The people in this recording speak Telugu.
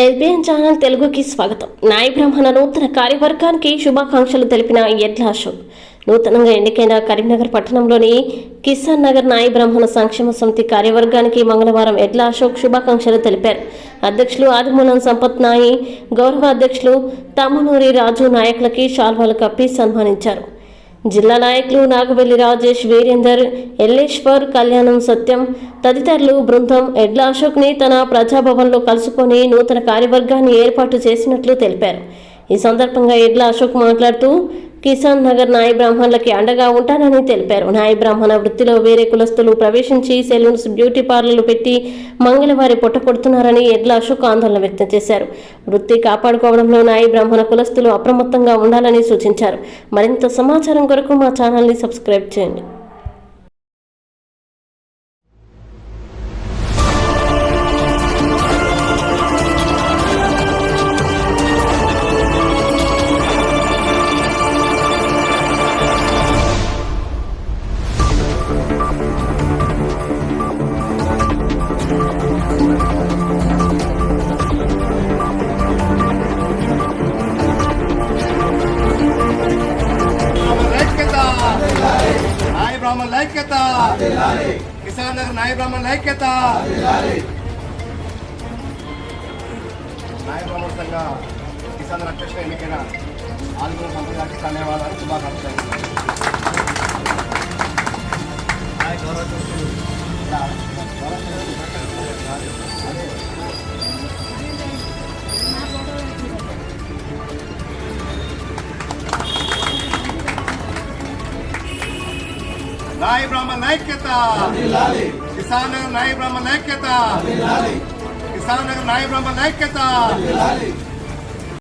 ఎస్బీఎన్ ఛానల్ తెలుగుకి స్వాగతం. నాయ బ్రహ్మణ నూతన కార్యవర్గానికి శుభాకాంక్షలు తెలిపిన ఎడ్ల అశోక్. నూతనంగా ఎన్నికైన కరీంనగర్ పట్టణంలోని కిసాన్ నగర్ నాయ బ్రహ్మణ సంక్షేమ సమితి కార్యవర్గానికి మంగళవారం ఎడ్ల అశోక్ శుభాకాంక్షలు తెలిపారు. అధ్యక్షులు ఆదిమూలం సంపత్ నాయి గౌరవ అధ్యక్షులు తమ్మునూరి రాజు నాయకులకి శాల్వాలు కప్పి సన్మానించారు. జిల్లా నాయకులు నాగవెల్లి రాజేష్ వీరేందర్ ఎల్లేశ్వర్ కళ్యాణం సత్యం తదితరులు బృందం ఎడ్ల అశోక్ని తన ప్రజాభవన్లో కలుసుకొని నూతన కార్యవర్గాన్ని ఏర్పాటు చేసినట్లు తెలిపారు. ఈ సందర్భంగా ఎడ్ల అశోక్ మాట్లాడుతూ కిసాన్ నగర్ నాయ బ్రాహ్మణులకి అండగా ఉంటానని తెలిపారు. నాయ బ్రాహ్మణ వృత్తిలో వేరే కులస్తులు ప్రవేశించి సెలూన్స్ బ్యూటీ పార్లర్లు పెట్టి మంగళవారి పొట్ట కొడుతున్నారని ఎడ్ల అశోక్ ఆందోళన వ్యక్తం చేశారు. వృత్తి కాపాడుకోవడంలో నాయ బ్రాహ్మణ కులస్తులు అప్రమత్తంగా ఉండాలని సూచించారు. మరింత సమాచారం కొరకు మా ఛానల్ని సబ్స్క్రైబ్ చేయండి. బ్రాహ్మణుల ఐక్యత. కిసాన్ నగర్ నాయ బ్రాహ్మణుల ఐక్యత. నాయ బ్రాహ్మణ సంఘ కిసాన్ అధ్యక్షుడు ఎన్నికైన సంపద గారికి ధన్యవాదాలు శుభాకాంక్షలు. నాయ బ్రాహ్మణ ఐక్యత కిసాన్ నాయ బ్రాహ్మణ ఐక్యత కిసాన్ నాయ బ్రాహ్మణ ఐక్యత